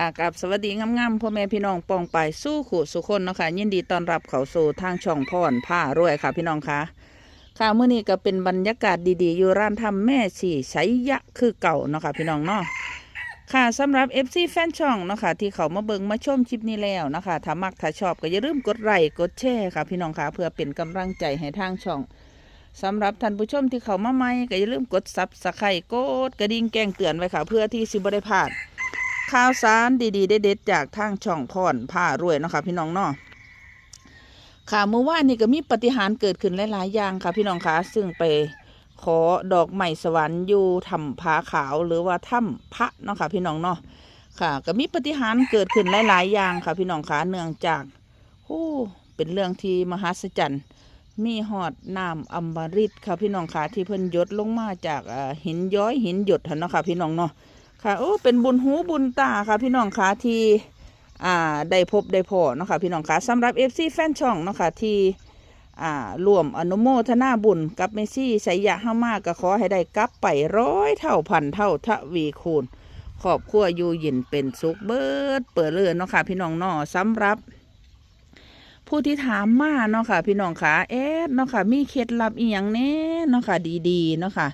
ค่ะกับสวัสดีงามๆพ่อแม่พี่น้องปองไปสู้ขู่สุคนเนาะคะยินดีต้อนรับเขาสู่ทางช่องพ่อนผ้ารวยค่ะพี่น้องคะค่ะเมื่อนี้ก็เป็นบรรยากาศดีๆ อยู่ร้านทำแม่ชีใช้ยะคือเก่าเนาะค่ะพี่น้องเนาะค่ะสำหรับ FC แฟนช่องเนาะค่ะที่เขามาเบิงมาชมคลิปนี้แล้วนะคะถ้ามักถ้าชอบก็อย่าลืมกดไลค์กดแชร์ค่ะพี่น้องคะเพื่อเป็นกำลังใจให้ทางช่องสำหรับท่านผู้ชมที่เขามาใหม่ก็อย่าลืมกดซับสไครต์กดกระดิ่งแจ้งเตือนไว้ค่ะ เพื่อที่สิบได้พลาด ข่าวสารดีๆ เด็ดๆจากทางช่องพรผ้ารวยเนาะค่ะพี่น้องเนาะค่ะเมื่อวานนี้ก็มีปฏิหารเกิดขึ้นหลายๆอย่างค่ะพี่น้องคะซึ่งไปขอดอกไม้สวรรค์อยู่ถ้ำผาขาวหรือว่าถ้ำพระเนาะค่ะพี่น้องเนาะค่ะ ก็มีปฏิหารเกิดขึ้นหลายๆอย่างค่ะพี่น้องคะเนื่องจากโอ้เป็นเรื่องที่มหัศจรรย์มีหอดน้ำอมฤตค่ะพี่น้องคะที่เพิ่นยดลงมาจากหินย้อยหินหยดหั่นเนาะค่ะพี่น้องเนาะ ค่ะโอ้เป็นบุญหูบุญตาค่ะ พี่น้องคะที่อ่าได้พบได้พอเนาะค่ะพี่น้องคะสำหรับ FC แฟนช่องเนาะค่ะที่อ่ารวมอนุโมทนาบุญกับเมซี่ไสยะห้ามากก็ขอให้ได้กลับไปร้อยเท่าพันเท่าทวีคูณขอบครัวอยู่เยินเป็นสุขเบิดเปิดเลื่อนเนาะค่ะพี่น้องเนาะสำหรับ ผู้ที่ถามมาเนาะค่ะพี่น้องคะเอ๊ะเนาะค่ะมีเคล็ดลับอีหยังแน่เนาะค่ะดีๆเนาะค่ะ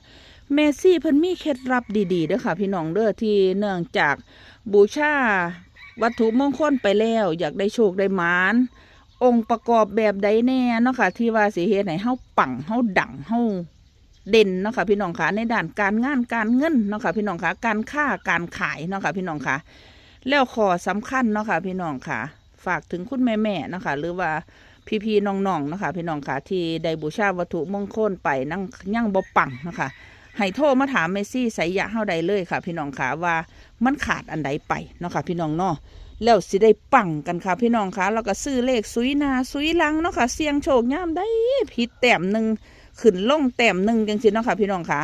เมซี่เพิ่นมีเคล็ดลับดีๆเด้อค่ะ พี่น้องเด้อที่เนื่องจากบูชาวัตถุมงคลไปแล้ว อยากได้โชคได้มานองค์ประกอบแบบใดแน่เนาะค่ะ ที่ว่าสิเฮ็ดให้เฮาปังเฮาดังเฮาเด่นเนาะค่ะพี่น้องคะในด้านการงานการเงินเนาะค่ะพี่น้องคะการค้าการขายเนาะค่ะพี่น้องคะแล้วขอสำคัญเนาะค่ะพี่น้องค่ะ ฝากถึงคุณแม่ๆเนาะค่ะหรือว่าพี่ๆน้องๆเนาะค่ะพี่น้องค่ะที่ได้บูชาวัตถุมงคลไปนั่งยั่งบ่ปังเนาะค่ะ ให้โทรมาถามเมซี่ไสยะเฮาใดเลยค่ะ พี่น้องค่ะว่ามันขาดอันใดไปเนาะค่ะ พี่น้องเนาะแล้วสิได้ปังกันค่ะ พี่น้องค่ะแล้วก็ซื้อเลขซุยนาซุยลังเนาะค่ะเสียงโชคย่ามได้ผิดแต้มหนึ่งขึ้นล่งแต้มหนึ่งจังซี่เนาะค่ะ พี่น้องค่ะ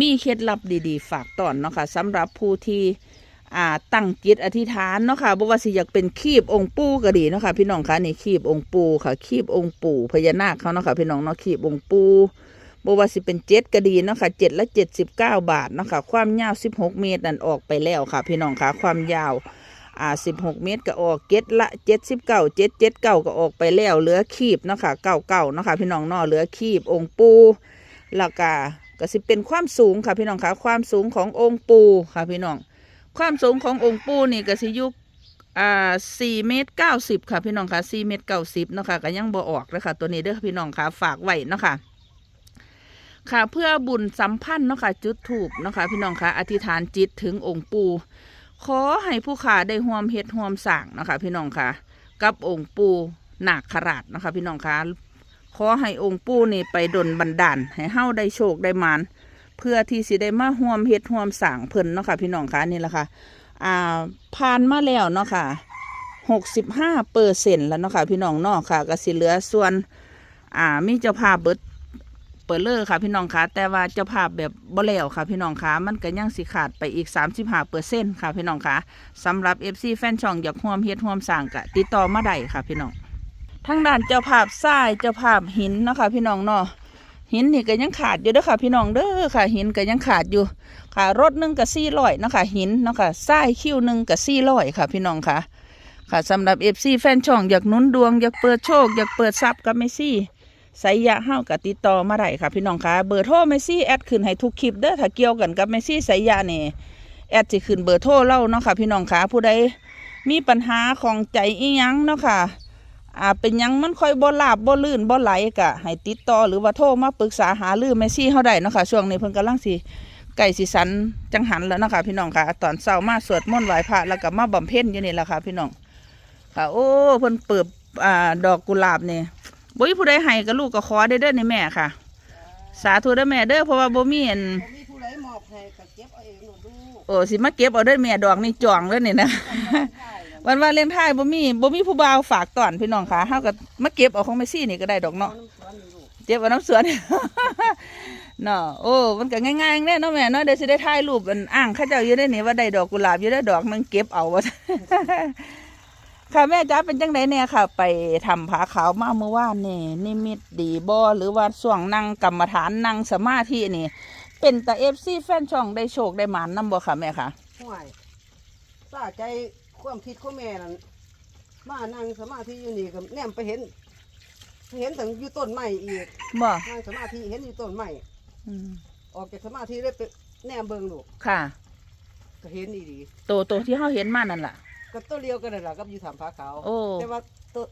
มีเคล็ดลับดีๆ ฝากตอนเนาะค่ะสำหรับผู้ที่อ่าตั้งจิตอธิษฐานเนาะค่ะบ่ว่าสิอยากเป็นคีบองค์ปู่ก็ดีเนาะค่ะพี่น้องคะนี่คีบองค์ปู่ค่ะ คีบองค์ปู่พญานาคเขาเนาะค่ะพี่น้องเนาะคีบองค์ปู่ บว่าสิเป็นเจ็ดก็ดีเนาะค่ะเจ็ดละเจ็ดสิบเก้าบาทเนาะค่ะความยาวสิบหกเมตรนั่นออกไปแล้วค่ะ พี่น้องค่ะความยาวอ่าสิบหกเมตรก็ออกเจ็ดละเจ็ดสิบเก้าเจ็ดเจ็ดเก้าก็ออกไปแล้วเหลือขีบเนาะค่ะเก้าเก้าเนาะค่ะพี่น้องนาะเหลือขีบองค์ปูแล้วก็ก็สิเป็นความสูงค่ะพี่น้องค่ะความสูงขององค์ปูค่ะพี่น้อง ความสูงขององค์ปูนี่ก็สิยุอ่าสี่เมตรเก้าสิบค่ะพี่น้องค่ะสี่เมตรเก้าสิบเนาะค่ะก็ยังบ่ออกเลยค่ะตัวนี้เด้อพี่น้องค่ะฝากไว้เนาะค่ะ ค่ะเพื่อบุญสัมพันธ์เนาะค่ะจุดถูกเนาะค่ะพี่น้องค่ะอธิษฐานจิตถึงองค์ปู่ขอให้ผู้ขาได้ห่วมเฮ็ดห่วมสร้างเนาะค่ะพี่น้องค่ะ กับองค์ปู่นาคราชเนาะค่ะพี่น้องค่ะขอให้องค์ปู่นี่ไปดลบันดาลให้เฮาได้โชคได้มานเพื่อที่สิได้มาห่วมเฮ็ดห่วมสร้างเพิ่นเนาะค่ะพี่น้องค่ะนี่แหละค่ะอ่าผ่านมาแล้วเนาะค่ะหกสิบห้าเปอร์เซ็นต์แล้วเนาะค่ะพี่น้องเนาะค่ะก็สิเหลือส่วน อ่ามีเจ้าภาพเบิด เปิดเลยค่ะพี่น้องคะแต่ว่าเจ้าภาพแบบบ่แล้วค่ะพี่น้องคะมันก็ยังสิขาดไปอีก 35เปอร์เซ็นต์ค่ะพี่น้องคะสำหรับ FC แฟนช่องอยากร่วมเฮ็ดร่วมสร้างก็ติดต่อมาได้ค่ะพี่น้องทางด้านเจ้าภาพทรายเจ้าภาพหินเนาะค่ะพี่น้องเนาะหินนี่ก็ยังขาดอยู่เด้อค่ะ พี่น้องเด้อค่ะ หินก็ยังขาดอยู่ค่ะรถหนึงก็400เนะคะหินเนาะค่ะทรายคิวหนึงก็400ค่ะ พี่น้องค่ะ ค่ะสำหรับ FC แฟนช่องอยากนุนดวงอยากเปิดโชค อยากเปิดทรัพย์กับเมซี่ ไสยะเฮากับติดต่อมาได้ค่ะพี่น้องคะเบอร์โทรเมซี่แอดขึ้นให้ทุกคลิปเด้อถ้าเกี่ยวกันกับเมซี่ไสยะนี่แอดสิขึ้นเบอร์โทรเล่าเนาะค่ะพี่น้องคะผู้ใดมีปัญหาของใจอีหยังเนาะค่ะอ่าเป็นหยังมันค่อยบ่ลาบบ่ลื่นบ่ไหลกะให้ติดต่อหรือว่าโทรมาปรึกษาหารือเมซี่เฮาได้เนาะค่ะช่วงนี้เพิ่นกำลังสิใกล้สิสันจังหันแล้วเนาะค่ะพี่น้องค่ะตอนเช้ามาสวดมนต์ไหว้พระแล้วก็มาบำเพ็ญอยู่นี่แหละค่ะพี่น้องค่ะ โอ้เพิ่นเปิดอ่าดอกกุหลาบนี่ บ่มีผู้ใดให้กับลูกก็ขอได้เด้อในแม่ค่ะ สาธุเด้อแม่เด้อเพราะว่าบ่มีอันบ่มีผู้ใดมอบให้ก็เก็บเอาเองหนูดูโอ้สิมาเก็บเอาเด้อแม่ดอกนี่จองแล้วนี่นะวันวาเลนไทน์บ่มีบ่มีผู้บ่าวฝากตอนพี่น้องค่ะเฮาก็มาเก็บเอาของแม่ซี่นี่ก็ได้ดอกเอาเนาะน้ำสวนนี่ลูกเก็บเอาน้ำสวนเนาะโอ้มันก็ง่ายๆแน่เนาะแม่เนาะเดี๋ยวสิได้ถ่ายรูปอันอ้างเขาเจ้าอยู่ได้นี่ว่าได้ดอกกุหลาบอยู่ได้ดอกหนึงเก็บเอาว่า ค่ะแม่จ้าเป็นจังไดเนี่ยค่ะ ไปทำผาขาวมาเมื่อวานนี่นิมิตดีบ่หรือว่าส่วงนั่งกรรมฐานนั่งสมาธินี่ เป็นตาเอฟซีแฟนช่องได้โชคได้หมานนำบ่ค่ะแม่ค่ะห่วยซาใจความคิดของแม่นั่นมานั่งสมาธิอยู่นี่ก็แนมไปเห็นไปเห็นถึงอยู่ต้นไม้อีกบ่นั่งสมาธิเห็นอยู่ต้นไม้อืมออกจากสมาธิเลยไปแนมเบิ่งลูกค่ะ ก็เห็นอีดีตัวตัวที่เฮาเห็นมานั่นล่ะ ก็ตัวเดียวกันนั่นแหละกับอยู่ถามผาขาวโอ้ แต่ว่าตัว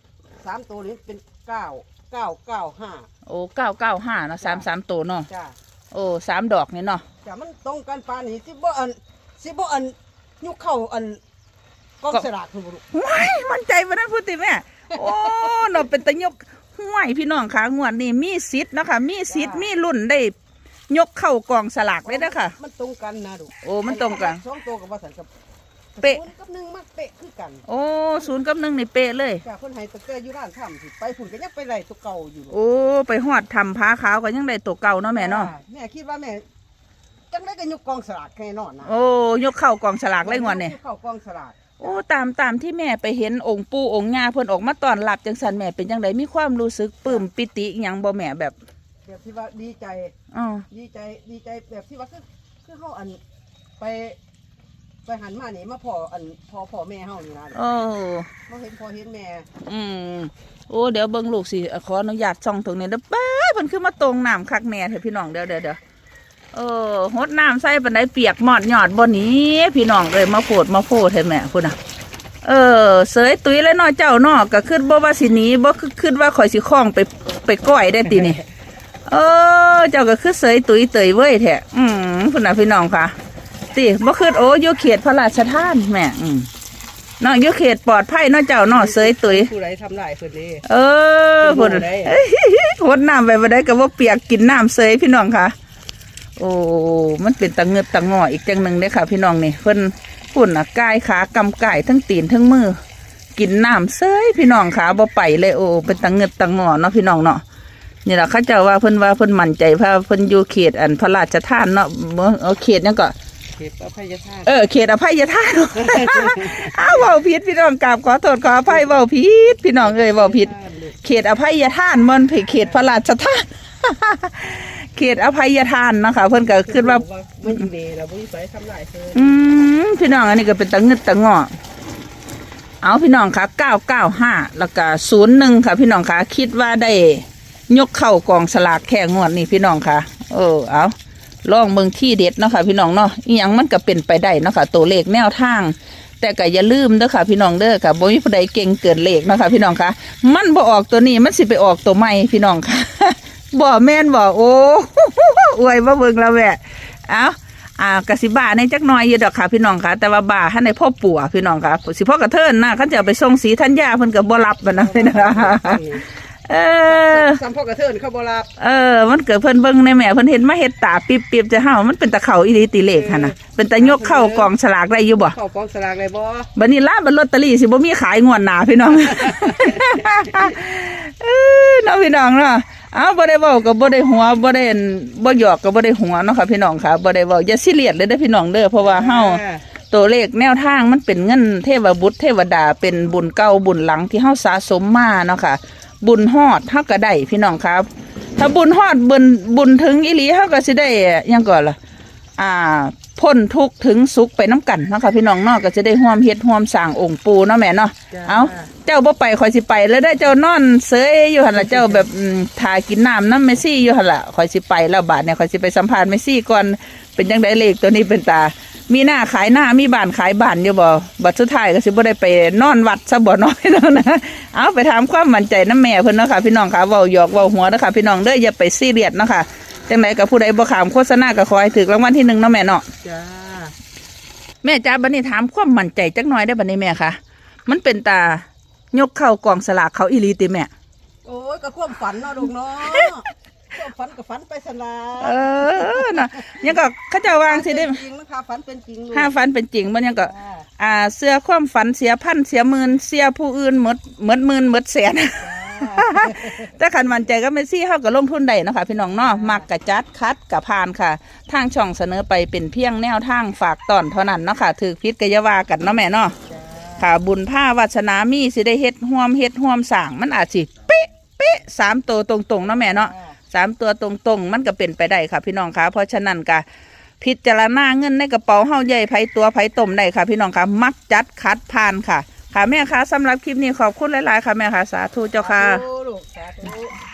สามตัวนี้เป็นเก้าเก้าเก้าห้าโอ้เก้าเก้าห้าเนาะสามสามตัวเนาะจ้าโอ้สามดอกนี่เนาะ จ้ามันตรงกันปานนี้สิบ่อันสิบ่อันยุคเข้าอันกองสลากคุณบุรุษว้ายมั่นใจปะนั้นพูดติแม่โอ้เนาะเป็นตะยกห้วยพี่น้องค่ะงวดนี้มีสิทธิ์เนาะคะมีสิทธิ์มีรุ่นได้ ยกเข้ากองสลากเลยนะคะ มันตรงกันนะดูโอ้มันตรงกัน สองตัวกับว่าสันกับ เป๊ะศูนย์กับหนึ่งมักเป๊ะคือกันโอ้ศูนย์กับหนึ่งนี่เป๊ะเลยจ้าคนไห้ตะเกียอยู่ร้านถ้ำสิไปฝุ่นก็ยังไปไรตัวเก่าอยู่ลูกโอ้ไปหอดทำผ้าขาวก็ยังได้ตัวเก่าเนาะแม่เนาะจ้แม่คิดว่าแม่จังได้ก็ยกกองสลากแน่นอนนะโอ้ยกเข้ากองสลากเลยงวดนี่ยกเข้ากองสลากโอ้ตามตามที่แม่ไปเห็นองค์ปู่องค์ย่าเพิ่นออกมาต้อนรับจังสันแม่เป็นจังไดมีความรู้สึกปลื้มปิติอหยังบ่แม่แบบแบบที่ว่าดีใจอ๋อดีใจดีใจแบบที่ว่าคือคือเฮาอันไป ไปหันมานี่มาพ่ออันพ่อพ่อแม่เฮานี่นะโอ้มาเห็นพ่อเห็นแม่ อืมโอ้เดี๋ยวเบิ่งลูกสิขออนุญาตส่องตรงนี้เด้อป้าดเพิ่นคือมาตรงน้ำคักแน่เถอะพี่น้องเดี๋ยวเดี๋ยวเดี๋ยวเออหดน้ำใส่ปานใดเปียกหมอดหยอดบ่หนี้ พี่น้องเอ้ยมาโพดมาโพดให้แม่พุ่นน่ะเออเสยตุ้ยแล้วเนาะเจ้าเนาะก็คิดบ่ว่าสิหนีบ่คือคิดว่าข่อยสิคล้องไปไปก้อยได้ตินี่เออ เจ้าก็คือเสยตุ้ยเตยเว้ยแท้อืมพุ่นน่ะพี่น้องค่ะ ติบ่คิดโอ้อยู่เขตพระราชทานแม่อืมเนาะอยู่เขตปลอดภัยเนาะเจ้าเนาะเสยตุ้ยผู้ใดทำลายเพิ่นเด้เออเป็นหมู่พุ่นได้หดน้ำไปบ่ได้ก็บ่เปียกกินน้ำเสยพี่น้องค่ะ โอ้มันเป็นตะเงือบตะงออีกจังหนึ่งเด้อค่ะ พี่น้องนี่เพิ่นพุ่นน่ะกายขากำไก่ทั้งตีนทั้งมือกินน้ำเสยพี่น้องขาบ่ไปเลยโอ้เป็นตะเงือบตะงอเนาะพี่น้องเนาะนี่แหละเขาเจ้าว่าเพิ่นว่าเพิ่นมั่นใจเพราะเพิ่นอยู่เขตอันพระราชทานเนาะบ่เอาเขตนั่นก็ เก็บอภัยทานเออเขตอภัยทานอ้าวเว้าผิดพี่น้องกราบขอโทษขออภัยเว้าผิดพี่น้องเอ้ยเว้าผิดเขตอภัยทานมันเพเขตพระราชทานเขตอภัยทานเนาะค่ะเพิ่นก็คิดว่ามันอยู่เด้แล้วบ่มีไสทำลายเพิ่นอืมพี่น้องอันนี้ก็เป็นตะงึดตะงอเอาพี่น้องค่ะเก้าเก้าห้าแล้วก็ศูนย์หนึ่งค่ะ พี่น้องค่ะคิดว่าได้ยกเข้ากองสลากแค่งวดนี้พี่น้องค่ะ เออเอา ลองเมืองที่เด็ดเนาะค่ะพี่น้องเนาะอีหยังมันก็เป็นไปได้เนาะค่ะตัวเลขแนวทาง แต่ก็อย่าลืมเด้อค่ะพี่น้องเด้อค่ะบ่มีผู้ใดเก่งเกินเลขเนาะค่ะพี่น้องค่ะ มันบ่ออกตัวนี้มันสิไปออกตัวใหม่พี่น้องค่ะบ่แม่นบ่โอ้อวยบ่เบิ่งแล้วแหวะเอาอ่ากสิบาในจักน่อยอยู่ดอกค่ะพี่น้องค่ะ แต่ว่าบ้าให้ในพ่อปู่พี่น้องค่ะสิพ่อกระเทินนะเขาจะไปส่งสีธัญญาเพิ่นก็บ่รับมันนะพี่น้อง เออสัมพ่อกระเทินเขาบ่รับเออ มันเกิดเพิ่นเบิ่งในแม่เพิ่นเห็นมาเฮ็ดตาปิบๆจะเฮามันเป็นตะเขาอีหลีติเลขหั่นน่ะเป็นตะยกเข้ากองฉลากได้อยู่บ่เข้ากองสลากเลยบ่บัดนี้ร้านบัดลอตเตอรี่สิบ่มีขายงวดหน้าพี่น้องเออเนาะพี่น้องเนาะเอาบ่ได้เว้าก็บ่ได้หัวบ่ได้อั่นบ่หยอกก็บ่ได้หัวเนาะค่ะพี่น้องค่ะบ่ได้เว้าอย่าซีเรียสเลยเด้อพี่น้องเด้อเพราะว่าเฮาตัวเลขแนวทางมันเป็นเงินเทวบุตรเทวดาเป็นบุญเก่าบุญหลังที่เฮาสะสมมาเนาะค่ะ บุญฮอดเฮาก็ได้พี่น้องครับ ถ้าบุญฮอดบุญบุญถึงอีหลีเฮาก็สิได้หยังก่อนล่ะอ่าพ้นทุกข์ถึงสุขไปน้ำกันเนาะค่ะพี่น้องเนาะก็จะได้ร่วมเฮ็ดร่วมสร้างองค์ปู่เนาะแม่เนาะจ้าเอาเจ้าบ่ไปข่อยสิไปแล้วได้อเจ้านอนเสยอยู่หั่นล่ะเจ้าแบบอืมทากินน้ำน้ำเมซี่อยู่หั่นล่ะข่อยสิไปแล้วบาดเนี่ยข่อยสิไปสัมภาษณ์เมซี่ก่อนเป็นจังไดเลขตัวนี้เป็นตา มีหน้าขายหน้ามีบ้านขายบ้านอยู่บ่บัดสุดท้ายก็สิบ่ได้ไปนอนวัดซะบ่น้อยแล้วนะเอาไปถามความมั่นใจน้ำแม่เพิ่นเนาะค่ะพี่น้องค่ะเว้าหยอกเว้าหัวเนาะค่ะพี่น้องเด้ออย่าไปซีเรียสเนาะค่ะจังไดก็ผู้ใดบ่ขามโฆษณาก็ขอให้ถูกรางวัลที่หนึ่งเนาะแม่เนาะจ้าแม่จ้าบันนี้ถามความมั่นใจจักหน่อยได้บันนี้แม่คะมันเป็นตายกเข้ากองสลากเขาอีหลีติแม่โอ้ยก็ความฝันเนาะลูกเนาะความ ฝันก็ฝันไปสลาเออนะยังก็เขาเจะวางสิได้จริงนะคะฝันเป็นจริงลูกห้าฝันเป็นจริงมันยังก็จ้าอ่า เสื้อความฝันเสียพันเสียหมื่นเสียผู้อื่นหมดหมดหมื่นหมดแสนแต่ขันมันใจก็ไม่ซี่เฮาก็ลงทุนได้เนาะคะพี่น้องเนาะมักกะจัดคัดกะพานค่ะ ทางช่องเสนอไปเป็นเพียงแนวทางฝากตอนเท่านั้นเนาะค่ะถือพิษกอยาวากันเนาะแม่เนาะค่ะ บุญผ้าวาสนามีสิได้เฮ็ดห่วมเฮ็ดห่วมสร้างมันอาจสิเป๊ะเป๊ะสามตัวตรงๆเนาะแม่เนาะ สามตัวตรงๆ มันก็เป็นไปได้ค่ะ พี่น้องคะเพราะฉะนั้นก็พิจารณาเงินในกระเป๋าเฮาใหญ่ไผตัวไผต้มได้ค่ะ พี่น้องคะมักจัดคัดผ่านค่ะ ค่ะแม่คะสำหรับคลิปนี้ขอบคุณหลายๆค่ะแม่คะสาธุเจ้าค่ะ สาธุลูกสาธุ